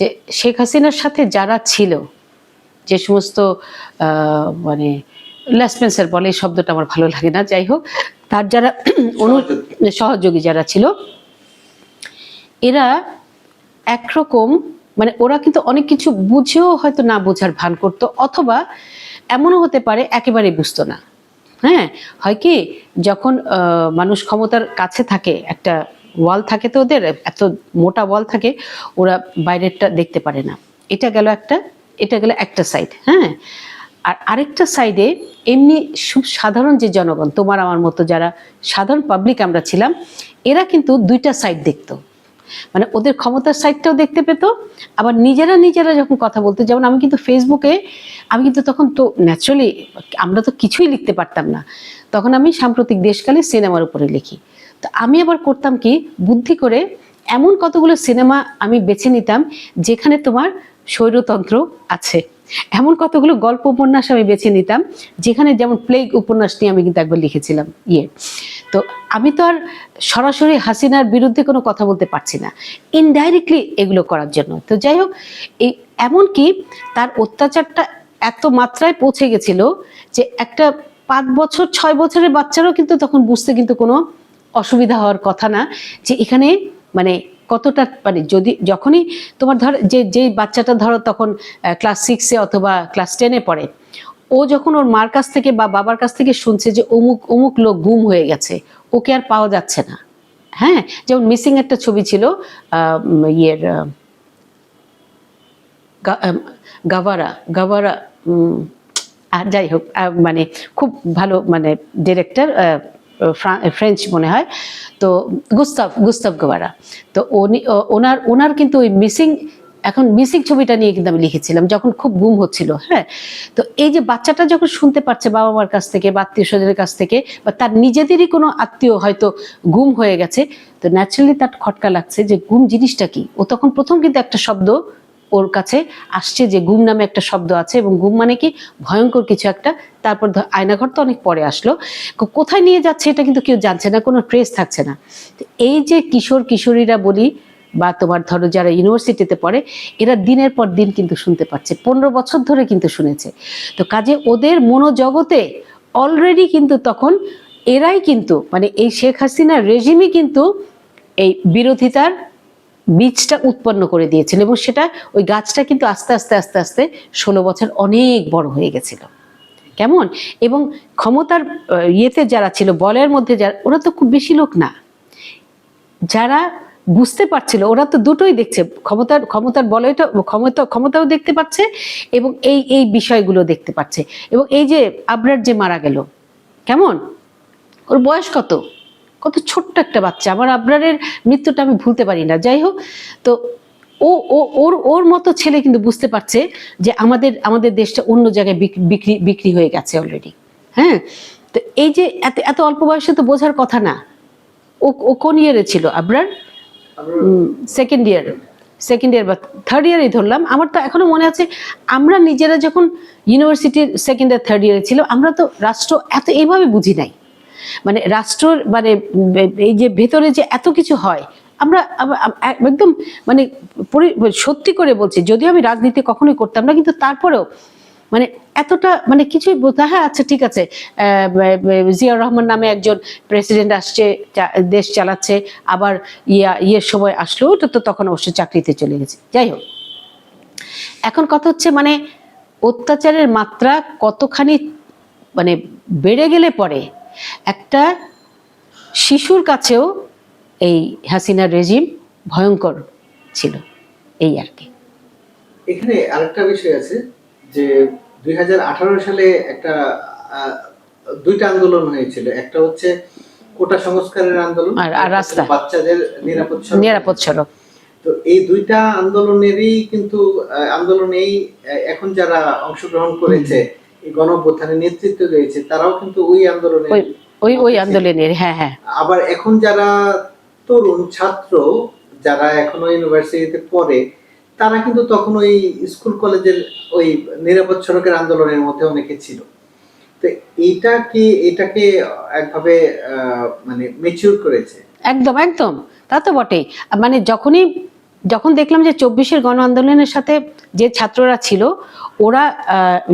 যে শেখ হাসিনার সাথে যারা ছিল যে সমস্ত মানে লেসপেন্সার বলে এই শব্দটা আমার ভালো লাগে না যাই হোক তার যারা অনু সহযোগী। যারা ছিল এরা একরকম মানে ওরা কিন্তু অনেক কিছু বুঝেও হয়তো না বোঝার ভান করতো অথবা এমনও হতে পারে একেবারে বুঝতো না। হ্যাঁ হয় কি যখন মানুষ ক্ষমতার কাছে থাকে একটা ওয়াল থাকে তো ওদের, এত মোটা ওয়াল থাকে, ওরা বাইরেরটা দেখতে পারে না। এটা গেল একটা, এটা গেল একটা সাইড হ্যাঁ? আর আরেকটা সাইডে এমনি সাধারণ যে জনগণ, তোমার আমার মতো যারা সাধারণ পাবলিক আমরা ছিলাম, এরা কিন্তু দুইটা সাইড দেখতো। মানে ওদের ক্ষমতার সাইডটাও দেখতে পেতো, আবার নিজেরা নিজেরা যখন কথা বলতো, যেমন আমি কিন্তু ফেসবুকে আমি কিন্তু তখন তো ন্যাচারালি আমরা তো কিছুই লিখতে পারতাম না। তখন আমি সাম্প্রতিক দেশকালে সিনেমার উপরে লিখি। তো আমি আবার করতাম কি, বুদ্ধি করে এমন কতগুলো সিনেমা আমি বেছে নিতাম যেখানে তোমার স্বৈরতন্ত্র আছে। এমন কতগুলো গল্প উপন্যাস আমি বেছে নিতাম যেখানে যেমন প্লেগ উপন্যাস নিয়ে আমি কিন্তু একবার লিখেছিলাম ইয়ে। তো আমি তো আর সরাসরি হাসিনার বিরুদ্ধে কোনো কথা বলতে পারছি না ইনডাইরেক্টলি এগুলো করার জন্য। তো যাই হোক, এই এমনকি তার অত্যাচারটা এত মাত্রায় পৌঁছে গেছিল যে একটা পাঁচ বছর, ছয় বছরের বাচ্চারও কিন্তু তখন বুঝতে কিন্তু কোনো অসুবিধা হওয়ার কথা না যে এখানে মানে কতটা মানে যদি যখনই তোমার ধর যে যেই বাচ্চাটা ধরো তখন ক্লাস সিক্সে অথবা ক্লাস টেনে পড়ে, ও যখন ওর মার কাছ থেকে বা বাবার কাছ থেকে শুনছে যে অমুক অমুক লোক গুম হয়ে গেছে, ওকে আর পাওয়া যাচ্ছে না। হ্যাঁ? যেমন মিসিং একটা ছবি ছিল ইয়ের গাভারা গাভারা যাই হোক মানে খুব ভালো মানে ডিরেক্টর ফ্রেঞ্চ মনে হয়, তো গুস্তাভ গুস্তাভ গাভারা তো উনি ওনার ওনার কিন্তু ওই মিসিং এখন মিসিং ছবিটা নিয়ে কিন্তু আমি লিখেছিলাম, যখন খুব গুম হচ্ছিল হ্যাঁ? তো এই যে বাচ্চাটা যখন শুনতে পারছে বাবা মার কাছ থেকে বা আত্মীয় স্বজনের কাছ থেকে, বা তার নিজেদেরই কোনো আত্মীয় হয়তো গুম হয়ে গেছে, তো ন্যাচারালি তার খটকা লাগছে যে গুম জিনিসটা কি? ও তখন প্রথম কিন্তু একটা শব্দ ওর কাছে আসছে যে গুম নামে একটা শব্দ আছে এবং গুম মানে কি? ভয়ঙ্কর কিছু একটা। তারপর আয়নাঘর তো অনেক পরে আসলো। কোথায় নিয়ে যাচ্ছে এটা কিন্তু কেউ জানছে না, কোনো ট্রেস থাকছে না। এই যে কিশোর কিশোরীরা বলি বা তোমার ধরো যারা ইউনিভার্সিটিতে পড়ে, এরা দিনের পর দিন কিন্তু শুনতে পাচ্ছে। পনেরো বছর ধরে কিন্তু শুনেছে। তো কাজে ওদের মনোজগতে অলরেডি কিন্তু তখন এরাই কিন্তু মানে এই শেখ হাসিনার রেজিমই কিন্তু এই বিরোধিতার বীজটা উৎপন্ন করে দিয়েছিল এবং সেটা ওই গাছটা কিন্তু আস্তে আস্তে আস্তে আস্তে ষোলো বছর অনেক বড় হয়ে গেছিল। কেমন? এবং ক্ষমতার ইয়েতে যারা ছিল বলের মধ্যে যারা, ওরা তো খুব বেশি লোক না। যারা বুঝতে পারছিল, ওরা তো দুটোই দেখছে, ক্ষমতার ক্ষমতার বলয়টা, ক্ষমতা, ক্ষমতাও দেখতে পাচ্ছে এবং এই এই বিষয়গুলো দেখতে পাচ্ছে। এবং এই যে আবরার যে মারা গেল, কেমন? ওর বয়স কত? কত ছোট্ট একটা বাচ্চা। আমার আবরারের মৃত্যুটা আমি ভুলতে পারি না। যাই হোক, তো ও ও, ওর ওর মতো ছেলে কিন্তু বুঝতে পারছে যে আমাদের আমাদের দেশটা অন্য জায়গায় বিক- বিক্রি বিক্রি হয়ে গেছে অলরেডি হ্যাঁ? তো এই যে এত এত অল্প বয়সে তো বোঝার কথা না। ও ও কোন ইয়ারে ছিল Abrar? Second year second year বা থার্ড ইয়ারই ধরলাম। আমার তো এখনও মনে আছে, আমরা নিজেরা যখন ইউনিভার্সিটির সেকেন্ড ইয়ার থার্ড ইয়ারে ছিল, আমরা তো রাষ্ট্র এত এইভাবে বুঝি নাই। মানে রাষ্ট্র মানে এই যে ভেতরে যে এত কিছু হয়, আমরা একদম মানে সত্যি করে বলছি, যদিও আমি রাজনীতি কখনোই করতাম না, কিন্তু তারপরেও মানে এতটা মানে কিছুই বলতে হ্যাঁ আচ্ছা ঠিক আছে জিয়াউর রহমান নামে একজন প্রেসিডেন্ট আসছে দেশ চালাচ্ছে, আবার ইয়া, ইয়ের সময় আসলো, ওটা তো তখন অবশ্য চাকরিতে চলে গেছে, যাই হোক। এখন কথা হচ্ছে মানে অত্যাচারের মাত্রা কতখানি মানে বেড়ে গেলে পরে একটা শিশুর কাছেও এই হাসিনার রেজিম ভয়ঙ্কর ছিল এই আর কি এখানে আরেকটা বিষয় আছে যে দুই সালে একটা দুইটা আন্দোলন হয়েছিল একটা হচ্ছে কোটা সংস্কারের আন্দোলন আর- রাস্তা। বাচ্চাদের নিরাপদ সড়ক। নিরাপদ সড়ক তো এই দুইটা আন্দোলনেরই কিন্তু আন্দোলনেই এখন যারা অংশগ্রহণ করেছে এই গণঅভ্যুত্থানের নেতৃত্ব দিয়েছে তারাও কিন্তু ওই আন্দোলনে ওই ওই আন্দোলনের হ্যাঁ হ্যাঁ। আবার এখন যারা তরুণ ছাত্র যারা এখনও ইউনিভার্সিটিতে পড়ে তারা কিন্তু তখন ওই স্কুল কলেজের ওই নিরাপদ সড়কের আন্দোলনের মধ্যে অনেকে ছিল। তো এটা কি এটাকে একভাবে মানে মেচিউর করেছে? একদম একদম। তা তো বটেই। মানে যখনই যখন দেখলাম যে চব্বিশের গণ আন্দোলনের সাথে যে ছাত্ররা ছিল, ওরা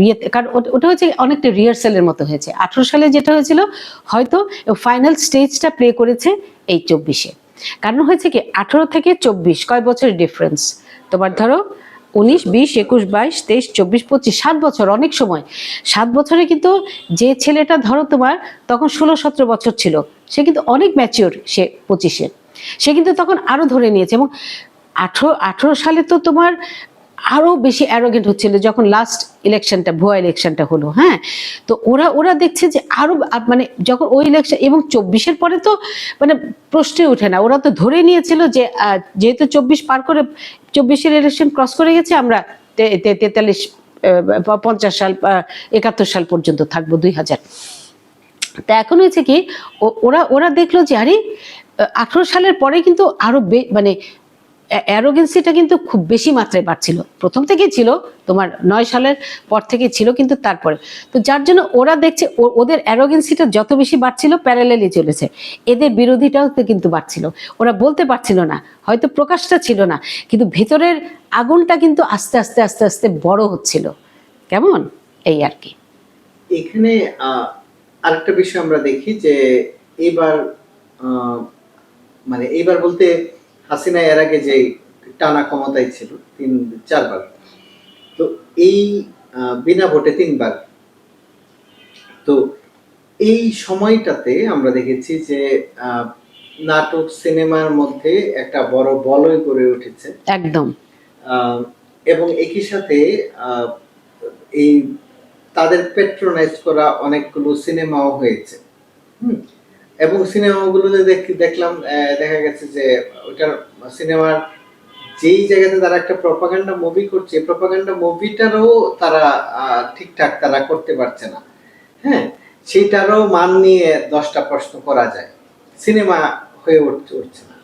ইয়েতে কারণ ওটা- হচ্ছে অনেকটা রিহার্সালের মতো হয়েছে। আঠারো সালে যেটা হয়েছিল, হয়তো ফাইনাল স্টেজটা প্লে করেছে এই চব্বিশে। কারণ হয়েছে কি, আঠারো থেকে চব্বিশ, কয় বছরের ডিফারেন্স তোমার ধরো, উনিশ, বিশ, একুশ, বাইশ, তেইশ, চব্বিশ, পঁচিশ, সাত বছর, অনেক সময়। সাত বছরে কিন্তু যে ছেলেটা ধরো তোমার, তখন ষোলো, সতেরো বছর ছিল। সে কিন্তু অনেক ম্যাচিওর সে পঁচিশে। সে কিন্তু তখন আরও ধরে নিয়েছে এবং আঠেরো আঠেরো সালে তো তোমার আরও বেশি অ্যারোগেন্ট হচ্ছিল যখন লাস্ট ইলেকশনটা ভুয়া ইলেকশনটা হলো হ্যাঁ? তো ওরা ওরা দেখছে যে আরও, আ- মানে যখন ওই ইলেকশন এবং চব্বিশের পরে তো মানে প্রশ্নে ওঠে না। ওরা তো ধরে নিয়েছিল যে যেহেতু চব্বিশ পার করে, চব্বিশের ইলেকশন ক্রস করে গেছে, আমরা তেতাল্লিশ পঞ্চাশ সাল একাত্তর সাল পর্যন্ত থাকব, দুই হাজার। তা এখন হয়েছে কি ওরা ওরা দেখল যে, আরে আঠেরো সালের পরে কিন্তু আরও মানে অ্যারোগেন্সিটা কিন্তু খুব বেশি মাত্রায় বাড়ছিল। প্রথম থেকেই ছিল, তোমার নয় সালের পর থেকে ছিল কিন্তু তারপরে। তো যার জন্য ওরা দেখছে ওদের অ্যারোগেন্সিটা যত বেশি বাড়ছিল প্যারালেলি চলেছে। এদের বিরোধীটাও তো কিন্তু বাড়ছিল। ওরা বলতে পারছিল না, হয়তো প্রকাশটা ছিল না, কিন্তু ভেতরের আগুনটা কিন্তু আস্তে আস্তে আস্তে আস্তে বড় হচ্ছিল। কেমন? এই আর কি। এখানে আরেকটা বিষয় আমরা দেখি যে, এবার মানে এইবার বলতে হাসিনা এর আগে যে টানা ক্ষমতায় ছিল তিন চারবার। তো এই বিনা ভোটে তিনবার। তো এই সময়টাতে আমরা দেখেছি যে নাটক সিনেমার মধ্যে একটা বড় বলয় গড়ে উঠেছে। একদম। এবং একই সাথে আহ, এই তাদের পেট্রোনাইজ করা অনেকগুলো সিনেমাও হয়েছে। হুম। এবং সিনেমাগুলোতে দেখ- দেখলাম দেখা গেছে যে ওটার সিনেমার যেই জায়গাতে তারা একটা প্রপাগান্ডা মুভি করছে প্রপাগান্ডা মুভিটারও তারা ঠিকঠাক তারা করতে পারছে না। হ্যাঁ সেইটারও মান নিয়ে দশটা প্রশ্ন করা যায়। সিনেমা হয়ে উঠতে উঠছে না।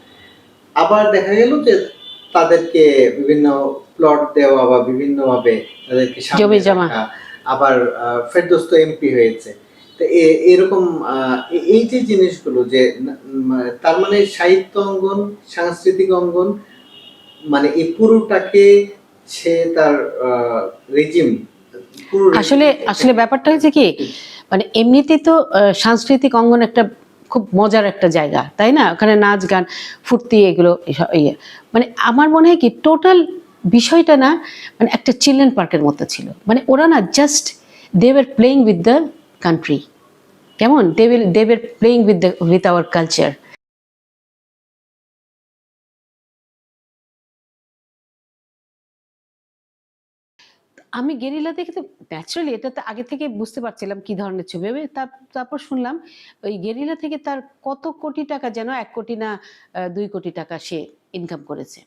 আবার দেখা গেল যে তাদেরকে বিভিন্ন প্লট দেওয়া বা বিভিন্ন ভাবে তাদেরকে। আবার ফেরদৌস্ত এমপি হয়েছে। এরকম এই যে জিনিসগুলো যে তার মানে সাহিত্য অঙ্গন সাংস্কৃতিক অঙ্গন মানে এই পুরোটাকে সে তার রেজিম আসলে আসলে ব্যাপারটা হয়েছে কি মানে এমনিতে তো সাংস্কৃতিক অঙ্গন একটা খুব মজার একটা জায়গা তাই না? ওখানে নাচ গান ফুর্তি এগুলো ইয়ে। মানে আমার মনে হয় কি টোটাল বিষয়টা না মানে একটা চিলড্রেন পার্কের মতো ছিল। মানে ওরা না just they are playing with the country কেমন? They will they are playing with the with our culture আমি গেরিলা দেখে তো ন্যাচারালি এটা তো আগে থেকে বুঝতে পারছিলাম কি ধরনের ছবি। হবে তারপর শুনলাম, ওই গেরিলা থেকে তার কত কোটি টাকা যেন এক কোটি না দুই কোটি টাকা সে ইনকাম করেছে।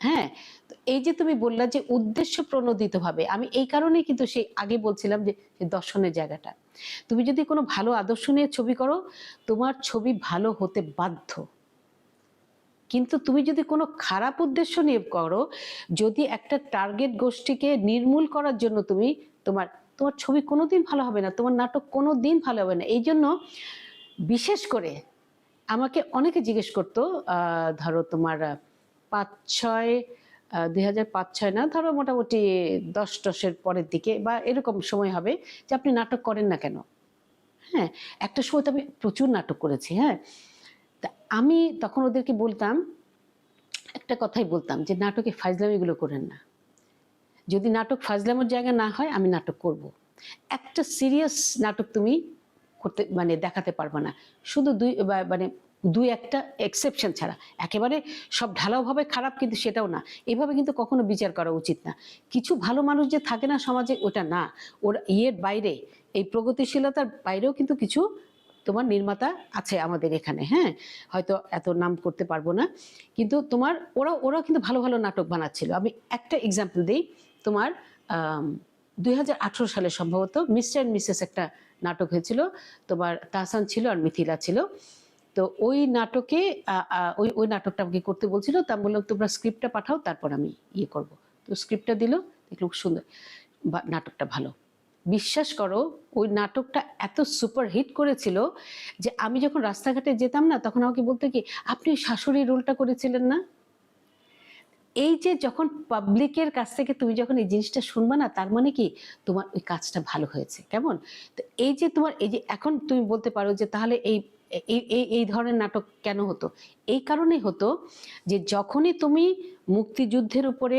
হ্যাঁ? তো এই যে তুমি বললা যে উদ্দেশ্য প্রণোদিত ভাবে আমি এই কারণেই কিন্তু সেই আগে বলছিলাম যে দর্শনের জায়গাটা। তুমি যদি কোনো ভালো আদর্শ নিয়ে ছবি করো, তোমার ছবি ভালো হতে বাধ্য। কিন্তু তুমি যদি কোনো খারাপ উদ্দেশ্য নিয়ে করো, যদি একটা টার্গেট গোষ্ঠীকে নির্মূল করার জন্য তুমি তোমার তোমার ছবি কোনোদিন ভালো হবে না, তোমার নাটক কোনো দিন ভালো হবে না। এই জন্য বিশেষ করে আমাকে অনেকে জিজ্ঞেস করতো ধরো তোমার পাঁচ ছয় দুই হাজার পাঁচ ছয় না, ধরো মোটামুটি দশ দশের পরের দিকে বা এরকম সময় হবে যে আপনি নাটক করেন না কেন? হ্যাঁ একটা সময় তো আমি প্রচুর নাটক করেছি হ্যাঁ। তা আমি তখন ওদেরকে বলতাম, একটা কথাই বলতাম যে নাটকে ফাজলামিগুলো করেন না। যদি নাটক ফাজলামের জায়গা না হয়, আমি নাটক করব। একটা সিরিয়াস নাটক তুমি করতে মানে দেখাতে পারবে না। শুধু দুই মানে দুই একটা এক্সেপশন ছাড়া। একেবারে সব ঢালাওভাবে খারাপ কিন্তু সেটাও না। এভাবে কিন্তু কখনো বিচার করা উচিত না। কিছু ভালো মানুষ যে থাকে না সমাজে, ওটা না। ওর ইয়ের বাইরে, এই প্রগতিশীলতার বাইরেও কিন্তু কিছু তোমার নির্মাতা আছে আমাদের এখানে হ্যাঁ? হয়তো এত নাম করতে পারব না। কিন্তু তোমার ওরা ওরা কিন্তু ভালো ভালো নাটক বানাচ্ছিল। আমি একটা এক্সাম্পল দিই। তোমার দুই হাজার আঠেরো সালে সম্ভবত মিস্টার অ্যান্ড মিসেস একটা নাটক হয়েছিল। তোমার তাহসান ছিল আর মিথিলা ছিল। তো ওই নাটকে ওই ওই নাটকটা আমাকে করতে বলছিল, তা বললাম, তোমরা স্ক্রিপ্টটা পাঠাও, তারপর আমি ইয়ে করব। তো স্ক্রিপ্টটা দিল দেখলাম খুব সুন্দর। নাটকটা ভালো। বিশ্বাস করো, ওই নাটকটা এত সুপার হিট করেছিল যে আমি যখন রাস্তাঘাটে যেতাম না, তখন আমাকে বলতো কি, আপনি ওই শাশুড়ি রোলটা করেছিলেন না? এই যে যখন পাবলিকের কাছ থেকে তুমি যখন এই জিনিসটা শুনবা না, তার মানে কি, তোমার ওই কাজটা ভালো হয়েছে। কেমন? তো এই যে তোমার, এই যে এখন তুমি বলতে পারো যে তাহলে এই এই এই এই ধরনের নাটক কেন হতো? এই কারণে হতো যে যখনই তুমি মুক্তিযুদ্ধের উপরে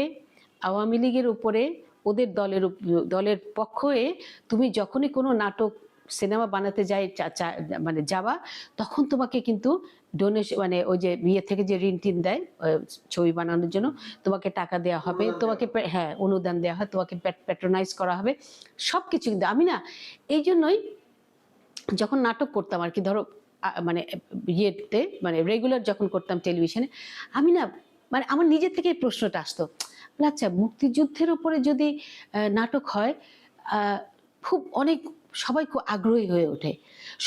আওয়ামী লীগের উপরে ওদের দলের দলের পক্ষ তুমি যখনই কোনো নাটক সিনেমা বানাতে যাই চা- চা- মানে যাওয়া তখন তোমাকে কিন্তু ডোনেশন মানে ওই যে ইয়ে থেকে যে ঋণ টিন দেয় ছবি বানানোর জন্য তোমাকে টাকা দেওয়া হবে তোমাকে হ্যাঁ অনুদান দেওয়া হয় তোমাকে প্যাট্রোনাইজ করা হবে সব কিছু কিন্তু আমি না এই জন্যই যখন নাটক করতাম আর কি ধরো মানে ইয়েতে মানে রেগুলার যখন করতাম টেলিভিশনে আমি না মানে আমার নিজের থেকে প্রশ্নটা আসতো আচ্ছা মুক্তিযুদ্ধের উপরে যদি নাটক হয় খুব অনেক, সবাই খুব আগ্রহী হয়ে ওঠে,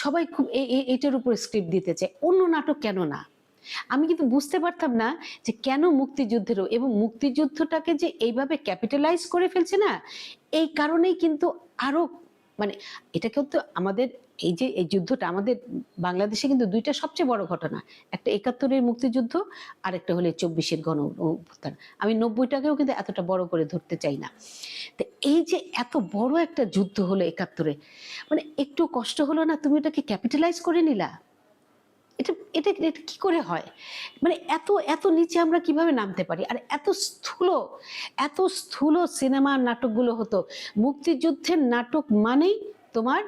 সবাই খুব এইটার উপর স্ক্রিপ্ট দিতে চায়, অন্য নাটক কেন না? আমি কিন্তু বুঝতে পারতাম না যে কেন মুক্তিযুদ্ধেরও এবং মুক্তিযুদ্ধটাকে যে এইভাবে ক্যাপিটালাইজ করে ফেলছে না, এই কারণেই কিন্তু আরও মানে এটা কিন্তু আমাদের এই যে, এই যুদ্ধটা আমাদের বাংলাদেশে কিন্তু দুইটা সবচেয়ে বড় ঘটনা। একটা একাত্তরের মুক্তিযুদ্ধ আর একটা হলে চব্বিশের গণ অভ্যুত্থান। আমি নব্বইটাকেও কিন্তু এতটা বড় করে ধরতে চাই না। তো এই যে এত বড় একটা যুদ্ধ হলো একাত্তরে মানে একটু কষ্ট হলো না? তুমি ওটাকে ক্যাপিটালাইজ করে নিলা? এটা এটা এটা কি করে হয়? মানে এত এত নিচে আমরা কীভাবে নামতে পারি? আর এত স্থূল এত স্থূল সিনেমা নাটকগুলো হতো। মুক্তিযুদ্ধের নাটক মানেই তোমার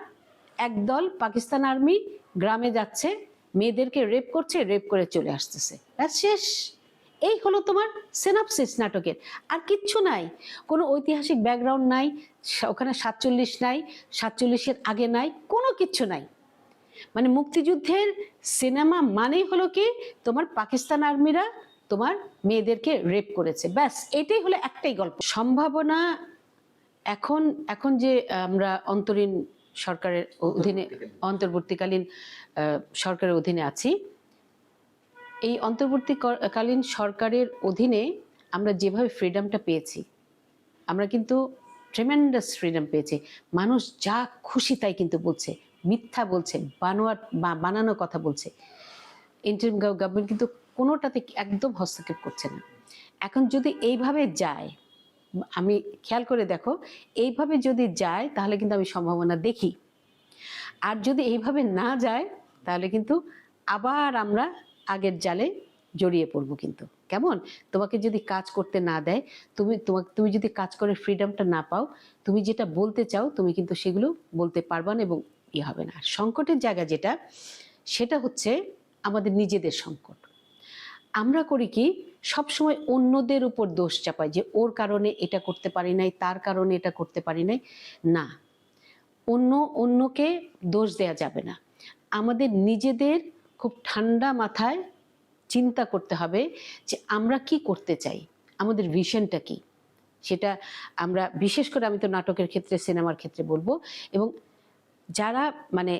একদল পাকিস্তান আর্মি গ্রামে যাচ্ছে, মেয়েদেরকে রেপ করছে রেপ করে চলে আসতেছে। আর শেষ। এই হলো তোমার সেনাপসিস নাটকের। আর কিচ্ছু নাই। কোনো ঐতিহাসিক ব্যাকগ্রাউন্ড নাই, ওখানে সাতচল্লিশ নাই, সাতচল্লিশের আগে নাই, কোনো কিচ্ছু নাই। মানে মুক্তিযুদ্ধের সিনেমা মানেই হলো কি, তোমার পাকিস্তান আর্মিরা তোমার মেয়েদেরকে রেপ করেছে। ব্যাস, এটাই হলো একটাই গল্প। সম্ভাবনা এখন এখন যে আমরা অন্তরীণ সরকারের অধীনে অন্তর্বর্তীকালীন সরকারের অধীনে আছি। এই অন্তর্বর্তীকালীন সরকারের অধীনে আমরা যেভাবে ফ্রিডমটা পেয়েছি আমরা কিন্তু ট্রেমেন্ডাস ফ্রিডম পেয়েছি। মানুষ যা খুশি তাই কিন্তু বলছে মিথ্যা বলছে বানোয়ার বা- বানানো কথা বলছে। ইন্টারিম গভর্নমেন্ট কিন্তু কোনোটাতে একদম হস্তক্ষেপ করছে না। এখন যদি এইভাবে যায় আমি খেয়াল করে দেখো, এইভাবে যদি যায়, তাহলে কিন্তু আমি সম্ভাবনা দেখি। আর যদি এইভাবে না যায়, তাহলে কিন্তু আবার আমরা আগের জালে জড়িয়ে পড়ব কিন্তু। কেমন? তোমাকে যদি কাজ করতে না দেয়, তুমি, তোমাকে, তুমি যদি কাজ করে ফ্রিডমটা না পাও, তুমি যেটা বলতে চাও, তুমি কিন্তু সেগুলো বলতে পারবা না এবং ই হবে না। সংকটের জায়গা যেটা, সেটা হচ্ছে আমাদের নিজেদের সংকট। আমরা করি কি, সবসময় অন্যদের উপর দোষ চাপাই যে ওর কারণে এটা করতে পারি নাই, তার কারণে এটা করতে পারি নাই। না, অন্য, অন্যকে দোষ দেয়া যাবে না। আমাদের নিজেদের খুব ঠান্ডা মাথায় চিন্তা করতে হবে যে আমরা কি করতে চাই, আমাদের ভিশনটা কি? সেটা আমরা, বিশেষ করে আমি তো নাটকের ক্ষেত্রে, সিনেমার ক্ষেত্রে বলব এবং যারা মানে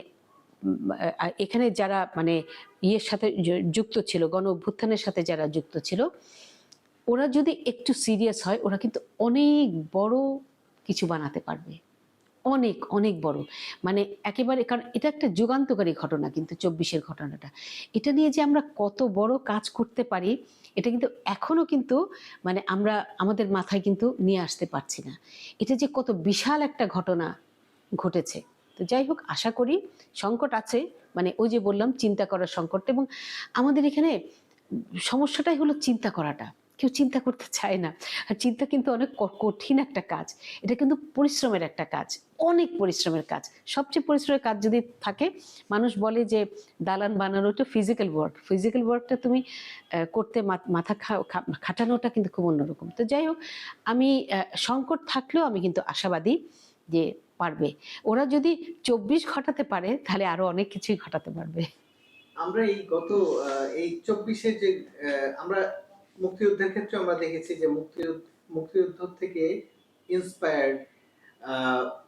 এখানে যারা মানে ইয়ের সাথে যুক্ত ছিল, গণ অভ্যুত্থানের সাথে যারা যুক্ত ছিল, ওরা যদি একটু সিরিয়াস হয়, ওরা কিন্তু অনেক বড় কিছু বানাতে পারবে। অনেক অনেক বড়। মানে একেবারে, কারণ এটা একটা যুগান্তকারী ঘটনা কিন্তু চব্বিশের ঘটনাটা। এটা নিয়ে যে আমরা কত বড় কাজ করতে পারি, এটা কিন্তু এখনও কিন্তু মানে আমরা আমাদের মাথায় কিন্তু নিয়ে আসতে পারছি না। এটা যে কত বিশাল একটা ঘটনা ঘটেছে। তো যাই হোক, আশা করি সংকট আছে। মানে ওই যে বললাম, চিন্তা করার সংকট। এবং আমাদের এখানে সমস্যাটাই হলো চিন্তা করাটা। কেউ চিন্তা করতে চায় না। আর চিন্তা কিন্তু অনেক কঠিন একটা কাজ। এটা কিন্তু পরিশ্রমের একটা কাজ। অনেক পরিশ্রমের কাজ। সবচেয়ে পরিশ্রমের কাজ যদি থাকে, মানুষ বলে যে দালান বানানোটা ফিজিক্যাল ওয়ার্ক ফিজিক্যাল ওয়ার্কটা তুমি করতে মাথা খাটানোটা কিন্তু খুব অন্যরকম। তো যাই হোক, আমি সংকট থাকলেও আমি কিন্তু আশাবাদী যে পারবে। ওরা যদি চব্বিশ ঘটাতে পারে তাহলে আরও অনেক কিছুই ঘটাতে পারবে। আমরা এই গত এই চব্বিশে যে আমরা মুক্তিযুদ্ধের ক্ষেত্রে আমরা দেখেছি যে মুক্তিযুদ্ধ মুক্তিযুদ্ধ থেকে ইন্সপায়ার্ড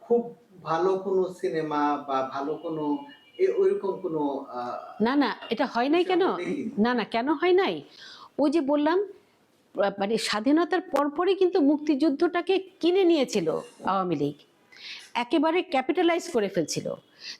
খুব ভালো কোনো সিনেমা বা ভালো কোনো ওইরকম কোনো না না এটা হয় নাই কেন? না না কেন হয় নাই? ওই যে বললাম মানে স্বাধীনতার পরপরই কিন্তু মুক্তিযুদ্ধটাকে কিনে নিয়েছিল আওয়ামী লীগ। একেবারে ক্যাপিটালাইজ করে ফেলছিল।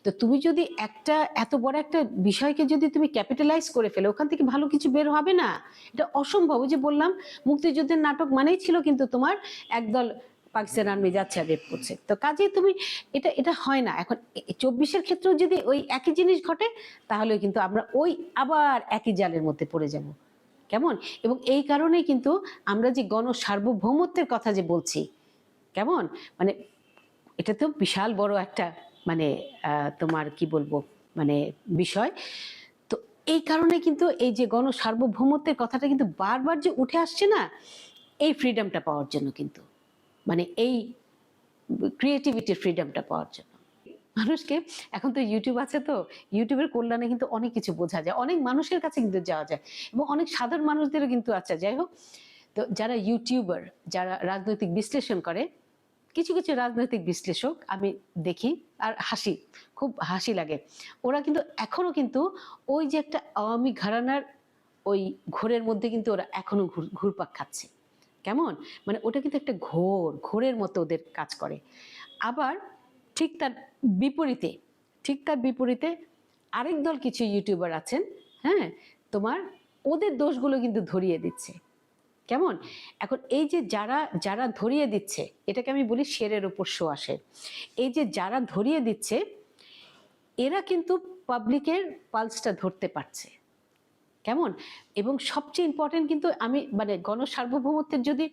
তো তুমি যদি একটা, এত বড় একটা বিষয়কে যদি তুমি ক্যাপিটালাইজ করে ফেলো, ওখান থেকে ভালো কিছু বের হবে না। এটা অসম্ভব। যে বললাম, মুক্তিযুদ্ধের নাটক মানেই ছিল কিন্তু তোমার একদল পাকিস্তান আর্মি যাচ্ছে আর রেপ করছে। তো কাজে তুমি, এটা এটা হয় না। এখন চব্বিশের ক্ষেত্রেও যদি ওই একই জিনিস ঘটে, তাহলে কিন্তু আমরা ওই আবার একই জালের মধ্যে পড়ে যাব। কেমন? এবং এই কারণে কিন্তু আমরা যে গণ সার্বভৌমত্বের কথা যে বলছি, কেমন? মানে এটা তো বিশাল বড় একটা মানে তোমার কি বলব মানে বিষয়। তো এই কারণে কিন্তু এই যে গণ সার্বভৌমত্বের কথাটা কিন্তু বারবার যে উঠে আসছে না, এই ফ্রিডমটা পাওয়ার জন্য কিন্তু। মানে এই ক্রিয়েটিভিটির ফ্রিডমটা পাওয়ার জন্য। মানুষকে, এখন তো ইউটিউব আছে তো ইউটিউবের কল্যাণে কিন্তু অনেক কিছু বোঝা যায়। অনেক মানুষের কাছে কিন্তু যাওয়া যায়। এবং অনেক সাধারণ মানুষদেরও কিন্তু আছে। যাই হোক, তো যারা ইউটিউবার যারা রাজনৈতিক বিশ্লেষণ করে কিছু কিছু রাজনৈতিক বিশ্লেষক আমি দেখি আর হাসি, খুব হাসি লাগে। ওরা কিন্তু এখনও কিন্তু ওই যে একটা আওয়ামী ঘরানার ওই ঘোরের মধ্যে কিন্তু ওরা এখনও ঘুর- ঘুরপাক খাচ্ছে। কেমন? মানে ওটা কিন্তু একটা ঘোর, ঘোরের মতো ওদের কাজ করে। আবার ঠিক তার বিপরীতে, ঠিক তার বিপরীতে আরেক দল কিছু ইউটিউবার আছেন হ্যাঁ? তোমার ওদের দোষগুলো কিন্তু ধরিয়ে দিচ্ছে। কেমন? এখন এই যে যারা যারা ধরিয়ে দিচ্ছে, এটাকে আমি বলি শেরের ওপর শো আসে। এই যে যারা ধরিয়ে দিচ্ছে, এরা কিন্তু পাবলিকের পালসটা ধরতে পারছে। কেমন? এবং সবচেয়ে ইম্পর্টেন্ট কিন্তু আমি মানে গণসার্বভৌমত্বের যদি,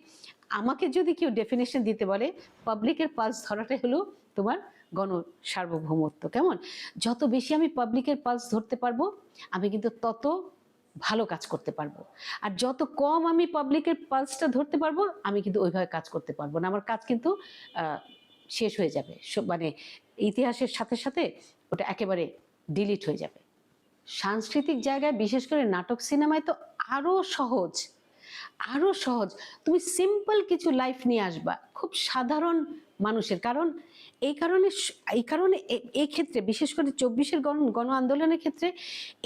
আমাকে যদি কেউ ডেফিনেশন দিতে বলে, পাবলিকের পালস ধরাটাই হলো তোমার গণ সার্বভৌমত্ব কেমন? যত বেশি আমি পাবলিকের পালস ধরতে পারব, আমি কিন্তু তত ভালো কাজ করতে পারব। আর যত কম আমি পাবলিকের পালসটা ধরতে পারব, আমি কিন্তু ওইভাবে কাজ করতে পারব না। আমার কাজ কিন্তু শেষ হয়ে যাবে। মানে ইতিহাসের সাথে সাথে ওটা একেবারে ডিলিট হয়ে যাবে। সাংস্কৃতিক জায়গায়, বিশেষ করে নাটক সিনেমায় তো আরও সহজ আরও সহজ। তুমি সিম্পল কিছু লাইফ নিয়ে আসবা। খুব সাধারণ মানুষের। কারণ এই কারণে এই কারণে এই ক্ষেত্রে, বিশেষ করে চব্বিশের গণ গণ আন্দোলনের ক্ষেত্রে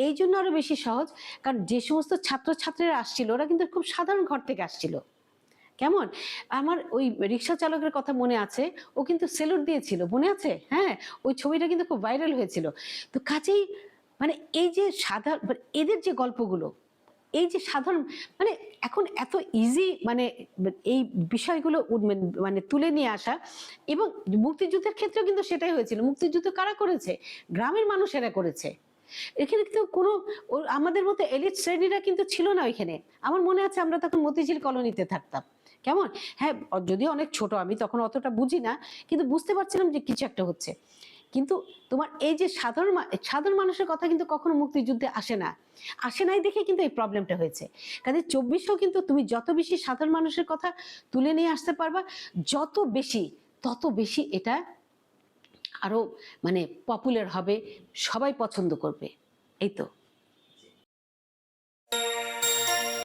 এই জন্য আরও বেশি সহজ। কারণ যে সমস্ত ছাত্রছাত্রীরা আসছিল, ওরা কিন্তু খুব সাধারণ ঘর থেকে আসছিল। কেমন? আমার ওই রিক্সা চালকের কথা মনে আছে, ও কিন্তু সেলুট দিয়েছিল, মনে আছে? হ্যাঁ ওই ছবিটা কিন্তু খুব ভাইরাল হয়েছিল। তো কাজেই মানে এই যে সাধারণ মানে এদের যে গল্পগুলো এই যে সাধারণ মানে এখন এত ইজি মানে এই বিষয়গুলো উড- মানে তুলে নিয়ে আসা এবং মুক্তিযুদ্ধের ক্ষেত্রেও কিন্তু সেটাই হয়েছিল। মুক্তিযুদ্ধ কারা করেছে? গ্রামের মানুষেরা করেছে। এখানে কিন্তু কোনো আমাদের মতো এলিট শ্রেণীরা কিন্তু ছিল না ওইখানে। আমার মনে আছে আমরা তখন মতিঝিল কলোনিতে থাকতাম। কেমন? হ্যাঁ যদিও অনেক ছোট, আমি তখন অতটা বুঝি না, কিন্তু বুঝতে পারছিলাম যে কিছু একটা হচ্ছে। কিন্তু তোমার এই যে সাধারণ সাধারণ মানুষের কথা কিন্তু কখনো মুক্তিযুদ্ধে আসে না। আসে নাই দেখে কিন্তু এই প্রবলেমটা হয়েছে। কাজে চব্বিশেও কিন্তু তুমি যত বেশি সাধারণ মানুষের কথা তুলে নিয়ে আসতে পারবা, যত বেশি, তত বেশি এটা আরও মানে পপুলার হবে, সবাই পছন্দ করবে। এই তো।